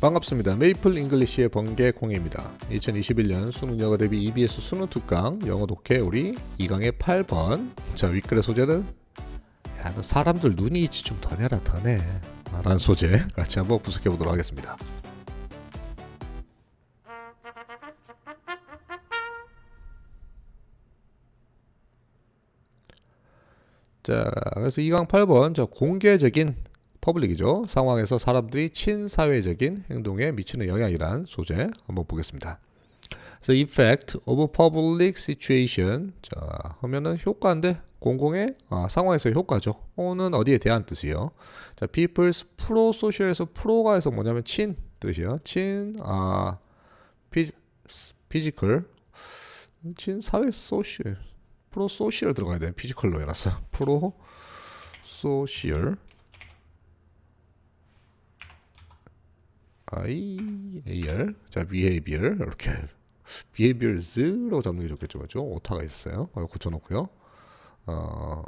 반갑습니다. 메이플 잉글리시의 번개 공입니다. 2021년 수능 영어 대비 EBS 수능 특강 영어 독해 우리 2강의 8번. 자 윗글의 소재는 야 너 사람들 눈이 있지 좀 더 내라 더 내. 라는 소재 같이 한번 분석해 보도록 하겠습니다. 자 그래서 2강 8번 저 공개적인 퍼블릭이죠. 상황에서 사람들이 친사회적인 행동에 미치는 영향이란 소재 한번 보겠습니다. 그래서 effect of public situation 자 하면은 효과인데 공공의 아, 상황에서의 효과죠. 어는 어디에 대한 뜻이요. 자 people's pro social에서 pro가에서 뭐냐면 친 뜻이요. 친 아, 피, physical 친 사회 소셜 프로 소셜 들어가야 돼. 피지컬로 해놨어. 프로 소셜 I A R 자 behavior 이렇게 behaviors라고 잡는 게 좋겠죠, 맞죠? 오타가 있어요. 어, 고쳐놓고요. 어,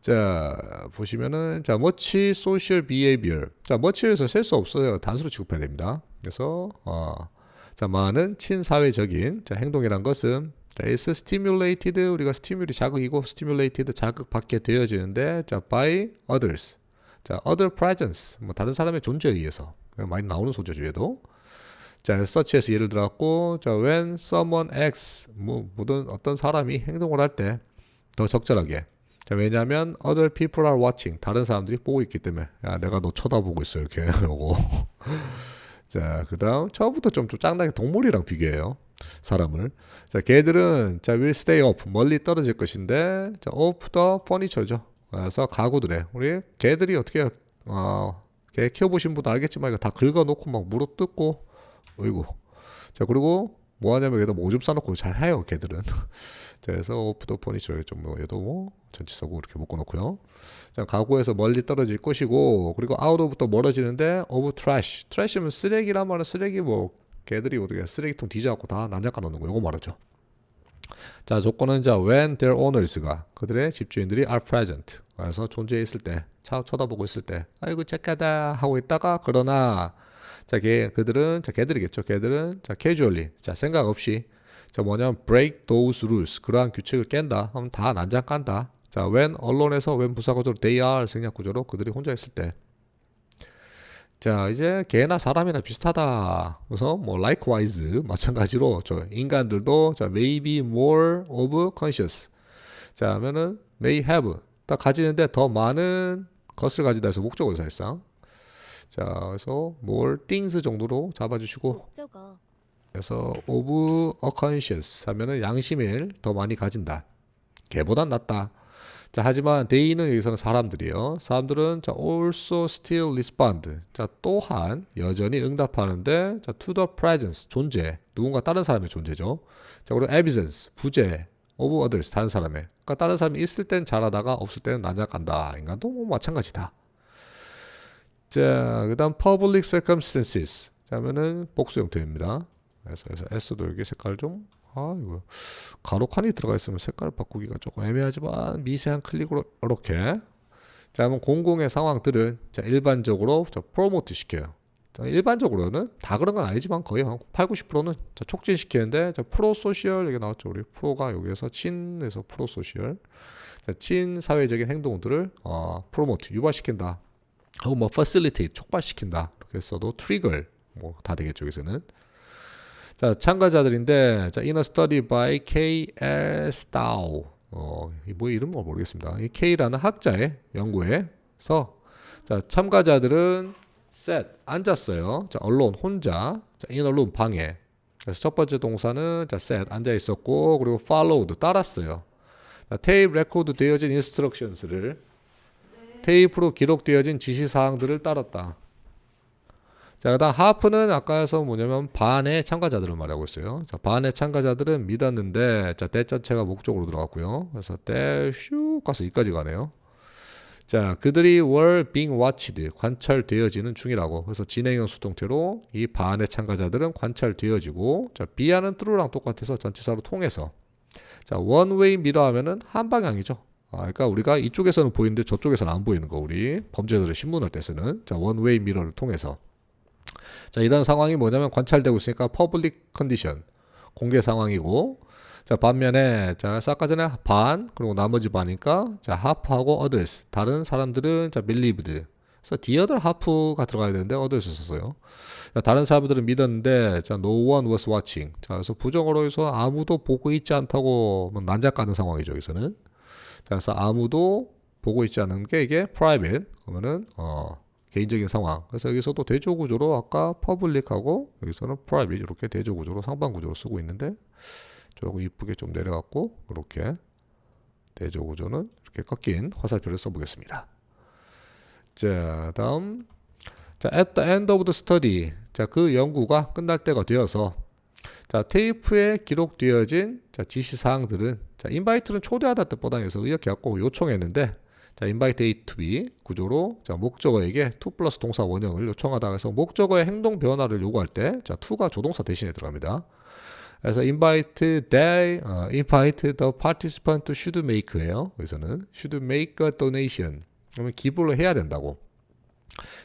자 보시면은 자 much social behavior 자 much에서 셀 수 없어요. 단수로 취급해야 됩니다. 그래서 어, 자 많은 친사회적인 자 행동이란 것은 자, is stimulated 우리가 스티뮬이 자극이고 stimulated 자극받게 되어지는데 자 by others 자 other presence 뭐 다른 사람의 존재에 의해서 많이 나오는 소재죠 얘도. 자 such에서 예를 들었고 자 when someone acts 뭐 모든 어떤 사람이 행동을 할 때 더 적절하게. 자 왜냐하면 other people are watching. 다른 사람들이 보고 있기 때문에. 야 내가 너 쳐다보고 있어 이렇게. 요거. 자 그다음 처음부터 좀, 좀 짱나게 동물이랑 비교해요 사람을. 자 걔들은 자 will stay up 멀리 떨어질 것인데 자 off the furniture죠. 그래서 가구들에 우리 걔들이 어떻게 어, 걔 키워보신 분은 알겠지만 이거 다 긁어놓고 막 물어 뜯고 어이구. 자 그리고 뭐 하냐면 여기다 뭐 오줌 싸놓고 잘 해요 걔들은. 자 그래서 오프 더 퍼니처 좀뭐 얘도 뭐 전치사고 이렇게 묶어놓고요. 자 가구에서 멀리 떨어질 것이고 그리고 아웃오부터 멀어지는데 오브 트래쉬. 트래쉬면 쓰레기란 말은 쓰레기 뭐 걔들이 어떻게 쓰레기통 뒤져갖고 다 난장가 넣는 거 이거 말하죠. 자 조건은 자 when their owners가 그들의 집주인들이 are present 그래서 존재해 있을 때 차, 쳐다보고 있을 때 아이고 착하다 하고 있다가 그러나 자 걔, 그들은 자 걔들이겠죠. 걔들은 자 casually 자 생각 없이 자 뭐냐면 break those rules 그러한 규칙을 깬다. 하면 다 난장 깐다. 자 when 언론에서 when 부사구조로 they are 생략 구조로 그들이 혼자 있을 때. 자 이제 개나 사람이나 비슷하다. 그래서 뭐 likewise 마찬가지로 저 인간들도 자 may be more of conscious. 자 하면은 may have 딱 가지는데 더 많은 것을 가지다 해서 목적어 사실상. 자 그래서 more things 정도로 잡아주시고. 목적어. 그래서 of a conscious 하면은 양심을 더 많이 가진다. 개보단 낫다. 자 하지만 they는 여기서는 사람들이에요. 사람들은 자 also still respond. 자 또한 여전히 응답하는데 자 to the presence 존재. 누군가 다른 사람의 존재죠. 자 그리고 absence 부재 of others 다른 사람의. 그러니까 다른 사람이 있을 땐 잘하다가 없을 때는 난장간다. 인간도 뭐 마찬가지다. 자 그다음 public circumstances. 자 하면은 복수 형태입니다. 그래서, 그래서 S도 여기 색깔 좀 아 이거 가로 칸이 들어가 있으면 색깔 바꾸기가 조금 애매하지만 미세한 클릭으로 이렇게. 자 그러면 공공의 상황들은 자 일반적으로 자 프로모트 시켜요. 자, 일반적으로는 다 그런 건 아니지만 거의 한 8, 90%는 자, 촉진시키는데 자 프로 소셜 여기 나왔죠. 우리 프로가 여기에서 친에서 프로 소셜. 자, 친 사회적인 행동들을 어, 프로모트 유발시킨다. 하고 뭐 facilitate 촉발시킨다. 이렇게 써도 트리거 뭐다 되겠죠 여기서는. 자 참가자들인데 자 in a study K. L. Stow 어뭐 이름 뭐 모르겠습니다. 이 K라는 학자의 연구에서 자 참가자들은 sat 앉았어요 자 언론 혼자 자 in a room 방에 그래서 첫 번째 동사는 자 sat 앉아 있었고 그리고 followed 따랐어요 자 테이프 레코드 되어진 instructions를 테이프로 기록되어진 지시 사항들을 따랐다. 자, 그다음 하프는 아까에서 뭐냐면 반의 참가자들을 말하고 있어요. 자, 반의 참가자들은 믿었는데 자, 때 자체가 목적으로 들어갔고요. 그래서 때슉 가서 이까지 가네요. 자, 그들이 were being watched 관찰되어지는 중이라고. 그래서 진행형 수동태로 이 반의 참가자들은 관찰되어지고 자, 비하는 true랑 똑같아서 전치사로 통해서 자, one way mirror 하면은 한 방향이죠. 아, 그러니까 우리가 이쪽에서는 보이는데 저쪽에서는 안 보이는 거 우리 범죄자들의 신문할 때 쓰는 자 원웨이 미러를 통해서 자, 이런 상황이 뭐냐면 관찰되고 있으니까 퍼블릭 컨디션 공개 상황이고 자, 반면에 자, 아까 전에 반 그리고 나머지 반이니까 자, half하고 others 다른 사람들은 자, believed 그래서 the other half가 들어가야 되는데 others 썼어요. 자, 다른 사람들은 믿었는데 자, no one was watching. 자, 그래서 부정어로 해서 아무도 보고 있지 않다고 뭐 난작 가는 상황이죠, 여기서는. 자, 그래서 아무도 보고 있지 않은 게 이게 private 그러면은 어 개인적인 상황. 그래서 여기서도 대조 구조로 아까 퍼블릭하고 여기서는 private 이렇게 대조 구조로 상반 구조로 쓰고 있는데 조금 이쁘게 좀 내려갔고 이렇게 대조 구조는 이렇게 꺾인 화살표를 써보겠습니다. 자, 다음 자, at the end of the study. 자, 그 연구가 끝날 때가 되어서 자, 테이프에 기록되어진 자, 지시 사항들은 자, 인바이트는 초대하다 뜻보다에서 의역해 갖고 요청했는데 자, invite A to B 구조로 자, 목적어에게 to 플러스 동사 원형을 요청하다 해서 목적어의 행동 변화를 요구할 때 자, to가 조동사 대신에 들어갑니다. 그래서 invite they, 어, invite the participant should make예요. 여기서는 should make a donation. 그러면 기부를 해야 된다고.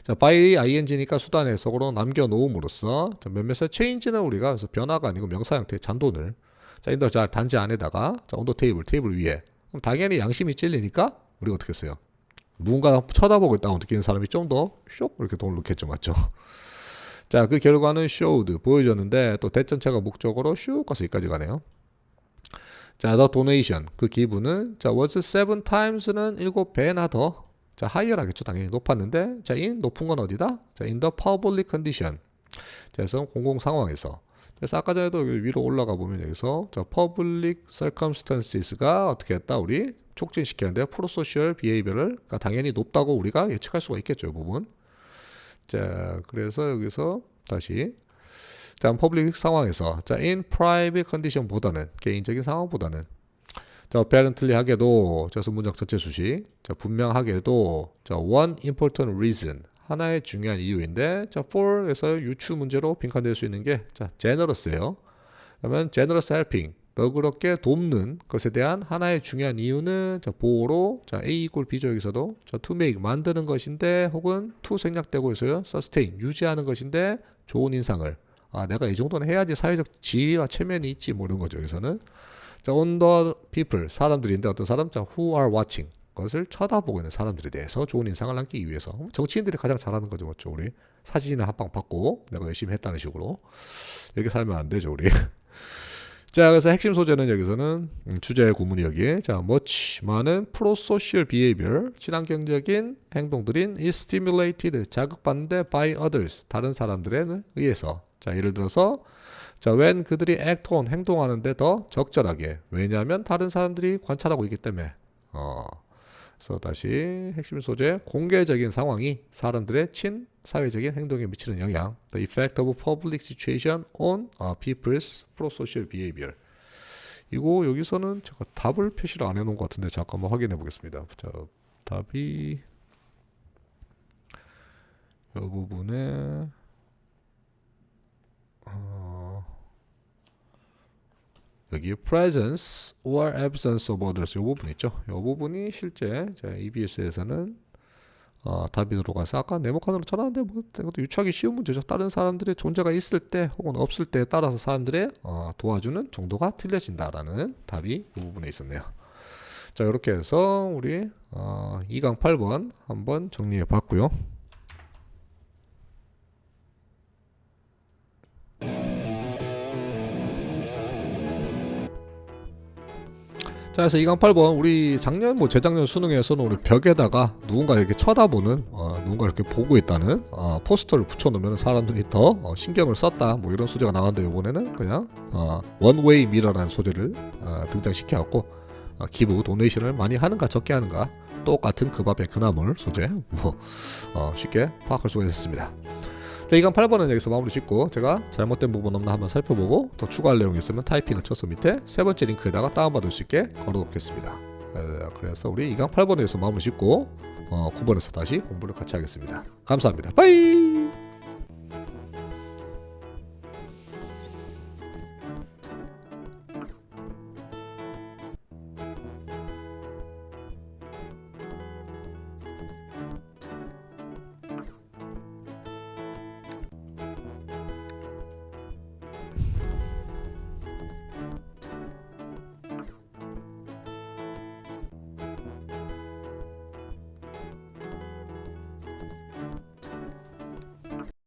자, by ing니까 수단 해석으로 남겨놓음으로써 자, 몇몇의 change는 우리가 그래서 변화가 아니고 명사 형태의 잔돈을 자, 인더 자 단지 안에다가 자, 온도 테이블 테이블 위에 그럼 당연히 양심이 찔리니까 우리가 어떻게 했어요? 누군가 쳐다보고 있다고 느끼는 사람이 좀 더 쇽 이렇게 돈을 넣겠죠, 맞죠? 자, 그 결과는 showed 보여줬는데 또 대전체가 목적으로 슉 가서 여기까지 가네요. 자, the donation 그 기부는 자 was seven times는 일곱 배나 더 자, higher하겠죠. 당연히 높았는데 자, in 높은 건 어디다? 자, in the public condition. 자, 그래서 공공 상황에서 그래서 아까 전에도 위로 올라가 보면 여기서 자, public circumstances가 어떻게 했다? 우리 촉진시켰는데 프로소셜 비헤이비어를 그러니까 당연히 높다고 우리가 예측할 수가 있겠죠, 이 부분. 자, 그래서 여기서 다시. 자, 퍼블릭 상황에서. 자, in private condition보다는 개인적인 상황보다는. 자, apparently 하게도 그래서 문장 전체 수식. 자, 분명하게도 자, one important reason. 하나의 중요한 이유인데 자, for에서 유추 문제로 빈칸될 수 있는 게 자, generous예요. 그러면 generous helping 너그럽게 돕는 것에 대한 하나의 중요한 이유는 자, 보호로 자, A 이꼴 B죠 여기서도 자, to make 만드는 것인데 혹은 to 생략되고 있어요. sustain 유지하는 것인데 좋은 인상을. 아 내가 이 정도는 해야지 사회적 지위와 체면이 있지 뭐 이런 거죠 여기서는. 자, on the people. 사람들인데 어떤 사람? 자, who are watching. 것을 쳐다보고 있는 사람들에 대해서 좋은 인상을 남기기 위해서. 정치인들이 가장 잘하는 거죠 맞죠 우리? 사진이나 합방 받고 내가 열심히 했다는 식으로. 이렇게 살면 안 되죠 우리 자, 그래서 핵심 소재는 여기서는 음, 주제의 구문이 여기에. 자, much 많은 pro-social behavior 친환경적인 행동들인 is stimulated 자극받는데 by others 다른 사람들에 의해서. 자, 예를 들어서 자, when 그들이 act on 행동하는데 더 적절하게. 왜냐하면 다른 사람들이 관찰하고 있기 때문에. 어. 그래서 다시 핵심 소재 공개적인 상황이 사람들의 친 사회적인 행동에 미치는 영향. The effect of public situation on uh, people's pro-social behavior. 이거 여기서는 제가 답을 표시를 안 해놓은 것 같은데 잠깐만 확인해 보겠습니다. 자 답이 이 부분에 어, 여기 presence or absence of others 이 부분 있죠. 이 부분이 실제 EBS에서는 어, 답이 들어가서 아까 네모칸으로 쳐놨는데 뭐 이것도 유추하기 쉬운 문제죠. 다른 사람들의 존재가 있을 때 혹은 없을 때에 따라서 사람들의 어, 도와주는 정도가 틀려진다라는 답이 이 부분에 있었네요. 자 이렇게 해서 우리 어, 2강 8번 한번 정리해 봤고요. 자, 그래서 2강 8번 우리 작년 뭐 재작년 수능에서는 우리 벽에다가 누군가 이렇게 쳐다보는 어, 누군가 이렇게 보고 있다는 어, 포스터를 붙여놓으면 사람들이 더 어, 신경을 썼다 뭐 이런 소재가 나왔는데 이번에는 그냥 어, 원웨이 미러라는 소재를 어, 등장시켜갖고 어, 기부 도네이션을 많이 하는가 적게 하는가 똑같은 그 밥의 그나물 소재 뭐 어, 쉽게 파악할 수가 있었습니다. 자, 이강 8번은 여기서 마무리 짓고 제가 잘못된 부분 없나 한번 살펴보고 더 추가할 내용이 있으면 타이핑을 쳐서 밑에 세 번째 링크에다가 다운받을 수 있게 걸어놓겠습니다. 그래서 우리 이강 8번에서 마무리 짓고 어, 9번에서 다시 공부를 같이 하겠습니다. 감사합니다. 빠이!